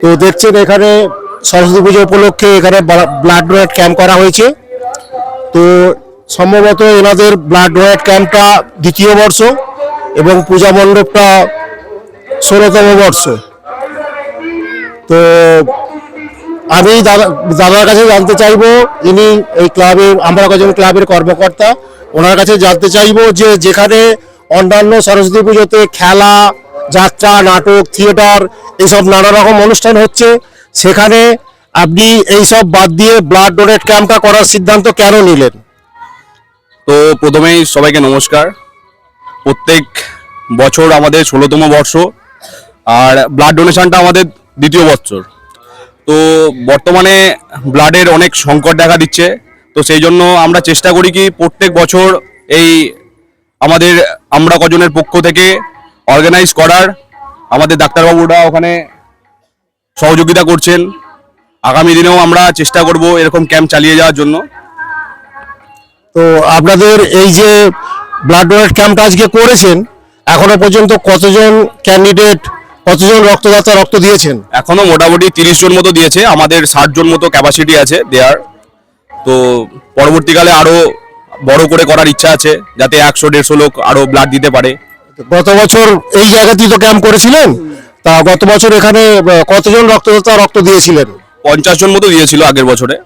তো দেখছেন এখানে সরস্বতী পুজো উপলক্ষে এখানে ব্লাড ডোনেট ক্যাম্প করা হয়েছে। তো সম্ভবত এনাদের ব্লাড ডোনেট ক্যাম্পটা দ্বিতীয় বর্ষ এবং পূজা মণ্ডপটা ষোলোতম বর্ষ। তো আমি দাদা দাদার কাছে জানতে চাইব, ইনি এই ক্লাবের আমরা কজন ক্লাবের কর্মকর্তা, ওনার কাছে জানতে চাইব যে যেখানে অন্যান্য সরস্বতী পুজোতে খেলা যাত্রা, নাটক, থিয়েটার, এইসব নানা রকম অনুষ্ঠান হচ্ছে। সেখানে আপনি এই সব বাদ দিয়ে ব্লাড ডোনেট ক্যাম্পটা করার সিদ্ধান্ত কেন নিলেন? তো প্রথমেই সবাইকে নমস্কার। প্রত্যেক বছর আমাদের ষোলোতম বর্ষ, আর ব্লাড ডোনেশনটা আমাদের দ্বিতীয় বছর। তো বর্তমানে ব্লাডের অনেক সংকট দেখা দিচ্ছে। তো সেই জন্য আমরা চেষ্টা করি কি প্রত্যেক বছর এই আমাদের আমরা কজনের পক্ষ থেকে অর্গানাইজ করার আমাদের ডাক্তারবাবুরা ওখানে সহযোগিতা করছেন। আগামী দিনেও আমরা চেষ্টা করব এরকম ক্যাম্প চালিয়ে যাওয়ার জন্য। তো আপনাদের এই যে ব্লাড ডোনেট ক্যাম্পটা আজকে করেছেন এখনও পর্যন্ত কতজন ক্যান্ডিডেট কতজন রক্তদাতা রক্ত দিয়েছেন? এখনও মোটামুটি তিরিশ জন মতো দিয়েছে আমাদের ষাট জন মতো ক্যাপাসিটি আছে দেয়ার। তো পরবর্তীকালে আরও বড় করে করার ইচ্ছা আছে যাতে একশো দেড়শো লোক আরও ব্লাড দিতে পারে। গত বছর এই জায়গাতেই তো ক্যাম্প করেছিলেন। তা গত বছর এখানে কতজন রক্তদাতা রক্ত দিয়েছিলেন? পঞ্চাশ জন মতো দিয়েছিল আগের বছরে।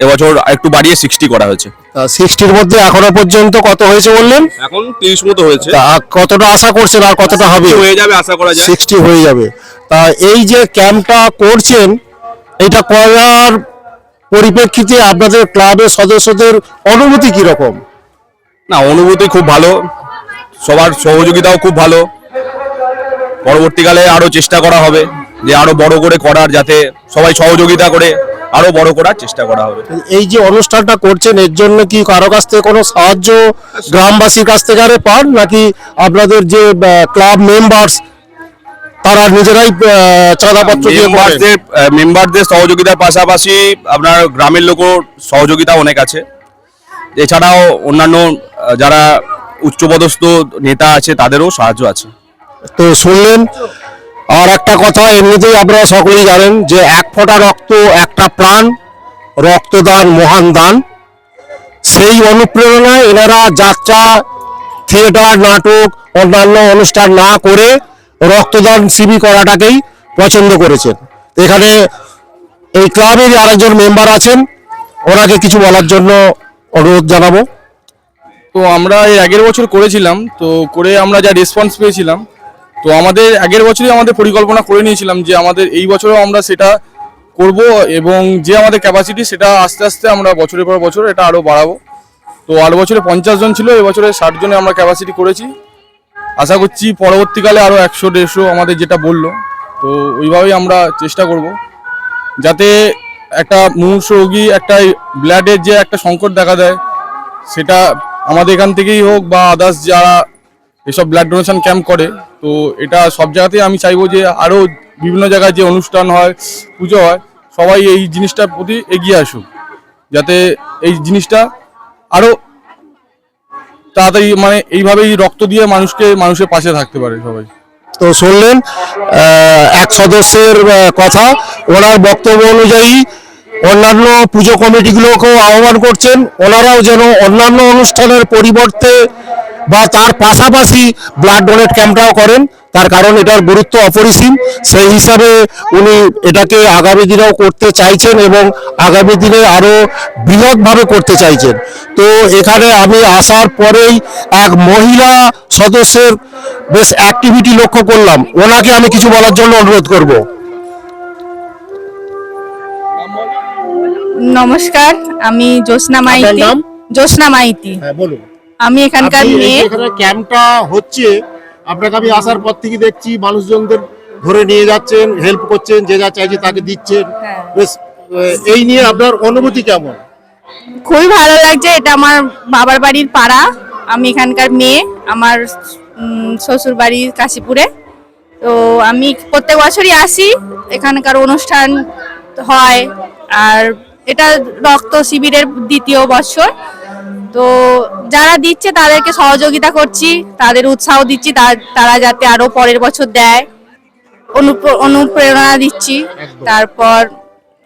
এবছর একটু বাড়িয়ে সিক্সটি করা হয়েছে। সিক্সটির মধ্যে এখনও পর্যন্ত কত হয়েছে বললেন? এখন তিরিশ মতো হয়েছে। তা কতটা আশা করছেন আর কতটা হবে? হয়ে যাবে আশা করা যায়। সিক্সটি হয়ে যাবে। তা এই যে ক্যাম্পটা করছেন এটা করার পরিপ্রেক্ষিতে আপনাদের ক্লাবের সদস্যদের অনুভূতি কীরকম? না অনুভূতি খুব ভালো। সবার সহযোগিতাও খুব ভালো। পরবর্তীকালে আরও চেষ্টা করা হবে যে আরও বড় করে করার যাতে সবাই সহযোগিতা করে আরও বড় করার চেষ্টা করা হবে। এই যে অনুষ্ঠানটা করছেন এর জন্য কি কারও কাছ থেকে কোনো সাহায্য গ্রামবাসীর কাছ থেকে আরে পান? নাকি আপনাদের যে ক্লাব মেম্বার্স তারা নিজেরাই চাঁদাপত্র মেম্বারদের মেম্বারদের সহযোগিতার পাশাপাশি আপনার গ্রামের লোকও সহযোগিতা অনেক আছে। এছাড়াও অন্যান্য যারা উচ্চপদস্থ নেতা আছে, তাদেরও সাহায্য আছে। তো শুনলেন, আর একটা কথা, এমনিতেই আপনারা সকলেই জানেন যে এক ফোঁটা রক্ত, একটা প্রাণ, রক্তদান মহান দান। সেই অনুপ্রেরণায় এনারা যাত্রা, থিয়েটার, নাটক, অন্যান্য অনুষ্ঠান না করে রক্তদান শিবির করাটাকেই পছন্দ করেছেন। এখানে এই ক্লাবের আরেকজন মেম্বার আছেন, ওনাকে কিছু বলার জন্য অনুরোধ জানাব। তো আমরা এর আগের বছর করেছিলাম, তো করে আমরা যা রেসপন্স পেয়েছিলাম, তো আমাদের আগের বছরই আমাদের পরিকল্পনা করে নিয়েছিলাম যে আমাদের এই বছরও আমরা সেটা করব এবং যে আমাদের ক্যাপাসিটি সেটা আস্তে আস্তে আমরা বছরের পর বছর এটা আরও বাড়াবো। তো আর বছরে পঞ্চাশ জন ছিল, এবছরে ষাট জনে আমরা ক্যাপাসিটি করেছি। আশা করছি পরবর্তীকালে আরও একশো, দেড়শো আমাদের যেটা বলল, তো ওইভাবেই আমরা চেষ্টা করব। যাতে একটা মুমূর্ষ রোগী, একটা ব্লাডের যে একটা সংকট দেখা দেয়, সেটা আমাদের এখান থেকেই হোক বা আদার্স যারা এসব ব্লাড ডোনেশন ক্যাম্প করে, তো এটা সব জায়গাতেই আমি চাইব যে আরও বিভিন্ন জায়গায় যে অনুষ্ঠান হয়, পুজো হয়, সবাই এই জিনিসটার প্রতি এগিয়ে আসুক। যাতে এই জিনিসটা আরও তাড়াতাড়ি মানে এইভাবেই রক্ত দিয়ে মানুষকে, মানুষের পাশে থাকতে পারে সবাই। তো শুনলেন এক সদস্যের কথা। ওনার বক্তব্য অনুযায়ী অন্যান্য পুজো কমিটিগুলোকেও আহ্বান করছেন। ওনারাও যেন অন্যান্য অনুষ্ঠানের পরিবর্তে বা তার পাশাপাশি ব্লাড ডোনেট ক্যাম্পটাও করেন। তার কারণ এটার গুরুত্ব অপরিসীম। সেই হিসাবে উনি এটাকে আগামী দিনেও করতে চাইছেন এবং আগামী দিনে আরও বৃহৎভাবে করতে চাইছেন। তো এখানে আমি আসার পরেই এক মহিলা সদস্যের বেশ অ্যাক্টিভিটি লক্ষ্য করলাম। ওনাকে আমি কিছু বলার জন্য অনুরোধ করব। নমস্কার আমি জ্যোৎস্না মাইতি। নাম? জ্যোৎস্না মাইতি। হ্যাঁ বলুন। আমি এখানকার মেয়ে। এখানে ক্যাম্পটা হচ্ছে আপনাকে আমি আসার পর থেকে দেখছি মানুষজনদের ধরে নিয়ে যাচ্ছেন হেল্প করছেন যে যা চাইছে তাকে দিচ্ছেন। হ্যাঁ। বেশ এই নিয়ে আপনার অনুভূতি কেমন? খুবই ভালো লাগছে এটা আমার বাবার বাড়ির পাড়া। আমি এখানকার মেয়ে আমার শ্বশুর বাড়ি কাশীপুরে। তো আমি প্রত্যেক বছরই আসি এখানকার অনুষ্ঠান হয় আর এটা রক্ত শিবিরের দ্বিতীয় বছর। তো যারা দিচ্ছে তাদেরকে সহযোগিতা করছি তাদের উৎসাহ দিচ্ছি তারা যাতে আরও পরের বছর দেয়। অনুপ্র- অনুপ্রেরণা দিচ্ছি। তারপর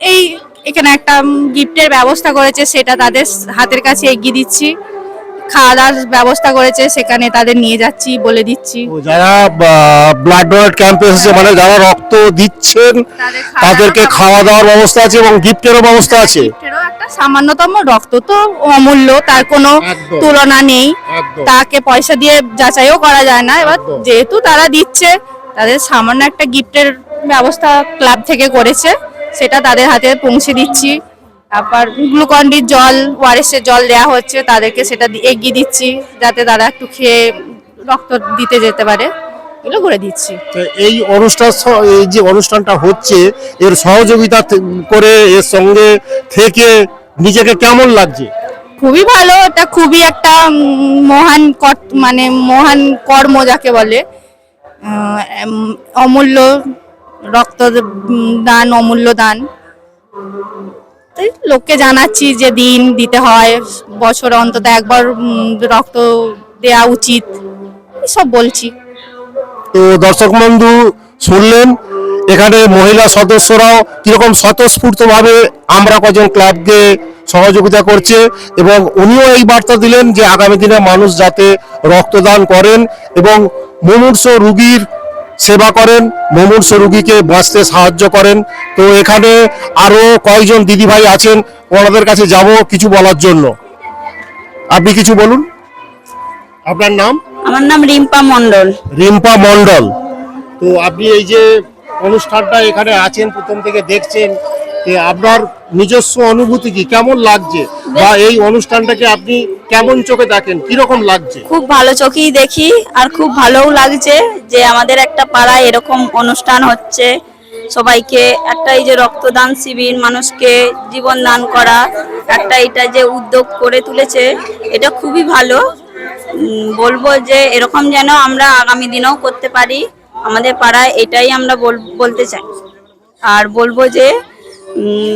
এই এখানে একটা গিফটের ব্যবস্থা করেছে সেটা তাদের হাতের কাছে এগিয়ে দিচ্ছি। খাওয়া দাওয়ার ব্যবস্থা করেছে সেখানে তাদের নিয়ে যাচ্ছি বলে দিচ্ছি। যারা ব্লাড ডোনেট ক্যাম্পে এসেছে মানে যারা রক্ত দিচ্ছেন তাদেরকে খাওয়া দাওয়ার ব্যবস্থা আছে এবং গিফটেরও ব্যবস্থা আছে? একটা সামান্যতম রক্ত তো অমূল্য তার কোনো তুলনা নেই। তাকে পয়সা দিয়ে যাচাইও করা যায় না। এবার যেহেতু তারা দিচ্ছে তাদের সামান্য একটা গিফটের ব্যবস্থা ক্লাব থেকে করেছে সেটা তাদের হাতে পৌঁছে দিচ্ছি। তারপর গ্লুকন ডির জল ওয়ারেসের জল দেওয়া হচ্ছে তাদেরকে সেটা এগিয়ে দিচ্ছি যাতে তারা একটু খেয়ে রক্ত দিতে যেতে পারে। এগুলো করে দিচ্ছি। এই অনুষ্ঠান এই যে অনুষ্ঠানটা হচ্ছে এর সহযোগিতা করে এর সঙ্গে থেকে নিজেকে কেমন লাগছে? খুবই ভালো এটা খুবই একটা মহান মানে মহান কর্ম যাকে বলে। অমূল্য রক্ত দান অমূল্য দান। লোককে জানাচ্ছি যে দিন দিতে হয়, বছরে অন্তত একবার রক্ত দেওয়া উচিত সব বলছি। তো দর্শক বন্ধু, শুনলেন? এখানে মহিলা সদস্যরাও কীরকম স্বতঃস্ফূর্তভাবে আমরা কজন ক্লাবকে সহযোগিতা করছে এবং উনিও এই বার্তা দিলেন যে আগামী দিনে মানুষ যাতে রক্তদান করেন এবং মুমূর্ষ রুগীর সেবা করেন মুমূর্ষ রুগীকে বাঁচতে সাহায্য করেন। তো এখানে আরও কয়েকজন দিদিভাই আছেন ওনাদের কাছে যাব কিছু বলার জন্য। আপনি কিছু বলুন। আপনার নাম? আমার নাম রিম্পা মন্ডল রিম্পা মন্ডল তো আপনি এই যে অনুষ্ঠানটা এখানে আছেন প্রথম থেকে দেখছেন আপনার নিজস্ব অনুভূতি কি? কেমন লাগছে? বা এই অনুষ্ঠানটাকে আপনি কেমন চোখে দেখেন? কীরকম লাগছে? খুব ভালো চোখেই দেখি আর খুব ভালোও লাগছে যে আমাদের একটা পাড়ায় এরকম অনুষ্ঠান হচ্ছে। সবাইকে একটা এই যে রক্তদান শিবির, মানুষকে জীবন দান করা, একটা এটা যে উদ্যোগ করে তুলেছে, এটা খুবই ভালো। বলব যে এরকম যেন আমরা আগামী দিনেও করতে পারি। আমাদের পাড়ায় এটাই আমরা বল- বলতে চাই। আর বলব যে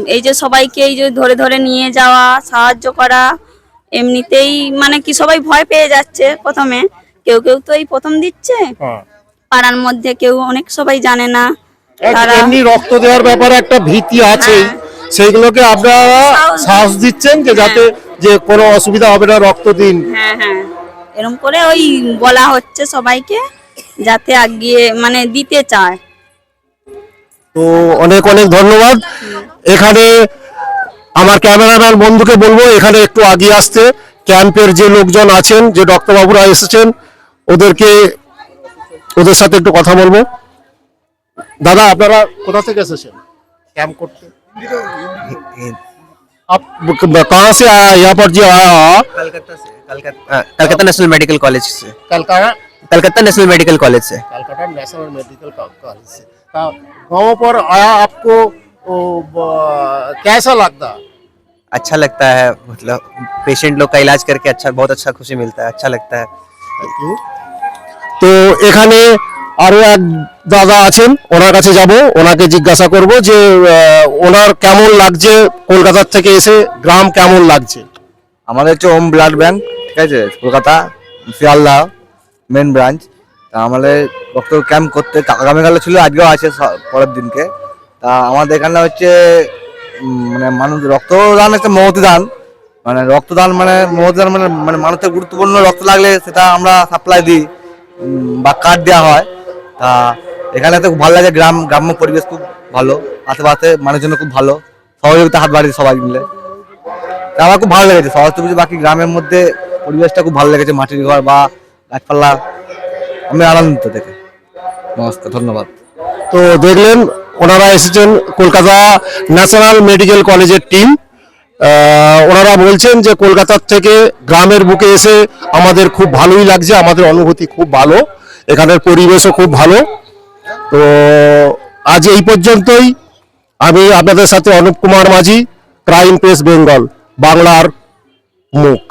এই যে সবাইকে এই যে ধরে ধরে নিয়ে যাওয়া সাহায্য করা এমনিতেই মানে কি সবাই ভয় পেয়ে যাচ্ছে প্রথমে। কেউ কেউ তো এই প্রথম দিচ্ছে। পাড়ার মধ্যে কেউ অনেক সবাই জানে না। এমনি রক্ত দেওয়ার ব্যাপারে একটা ভীতি আছে সেইগুলোকে আপনারা সাহস- সাহস দিচ্ছেন যে যাতে যে কোনো অসুবিধা হবে না রক্ত দিন। হ্যাঁ হ্যাঁ। এরকম করে ওই বলা হচ্ছে সবাইকে যাতে আগিয়ে মানে দিতে চায়। তো অনেক অনেক ধন্যবাদ এখানে আমার ক্যামেরাম্যান বন্ধুকে বলবো এখানে একটু আগিয়ে আসতে ক্যাম্পের যে লোকজন আছেন যে ডক্টরবাবুরা এসেছেন ওদেরকে ওদের সাথে একটু কথা বলবো দাদা আপনারা কোথা থেকে এসেছেন ক্যাম্প করতে आप कहाँ से आया यहाँ पर जो आया कलकत्ता से Calcutta Calcutta National Medical College से Calcutta Calcutta National Medical College से कलकत्ता नेशनल मेडिकल कॉलेज से ता- गाँव पर आया आपको ओ, ब- कैसा लगता अच्छा लगता है मतलब पेशेंट लोग का इलाज करके अच्छा बहुत अच्छा खुशी मिलता है अच्छा लगता है তো এখানে আরো এক দাদা আছেন ওনার কাছে যাব ওনাকে জিজ্ঞাসা করব যে আহ, ওনার কেমন লাগছে কলকাতার থেকে এসে গ্রাম কেমন লাগছে আমাদের হচ্ছে ওম ব্লাড ব্যাংক ঠিক আছে কলকাতা শিয়ালদা মেন ব্রাঞ্চ তা আমাদের রক্ত ক্যাম্প করতে আগামীকালে ছিল, আজকেও আছে পরের দিনকে। তা আমাদের এখানে হচ্ছে মানে মানুষ রক্তদান একটা মহতি দান মানে রক্তদান মানে মহতি দান মানে মানে মানুষের গুরুত্বপূর্ণ রক্ত লাগলে সেটা আমরা সাপ্লাই দিই বা কার্ড দেওয়া হয়। তা এখানে তো খুব ভালো লাগে, গ্রাম গ্রাম্য পরিবেশ খুব ভালো, আশেপাশে মানুষজন খুব ভালো। সহযোগিতা, হাত বাড়িয়ে সবাই মিলে। তা আমার খুব ভালো লেগেছে, সমস্ত কিছু বাকি গ্রামের মধ্যে পরিবেশটা খুব ভালো লেগেছে, মাটির ঘর বা গাছপালা। আমি আনন্দিত দেখে। নমস্কার, ধন্যবাদ। তো দেখলেন, ওনারা এসেছেন কলকাতা ন্যাশনাল মেডিকেল কলেজের টিম। ওনারা বলছেন যে কলকাতার থেকে গ্রামের বুকে এসে আমাদের খুব ভালোই লাগছে, আমাদের অনুভূতি খুব ভালো, এখানের পরিবেশও খুব ভালো। তো আজ এই পর্যন্তই। আমি আপনাদের সাথে অনুপ কুমার মাঝি, ক্রাইম প্রেস বেঙ্গল, বাংলার মুখ।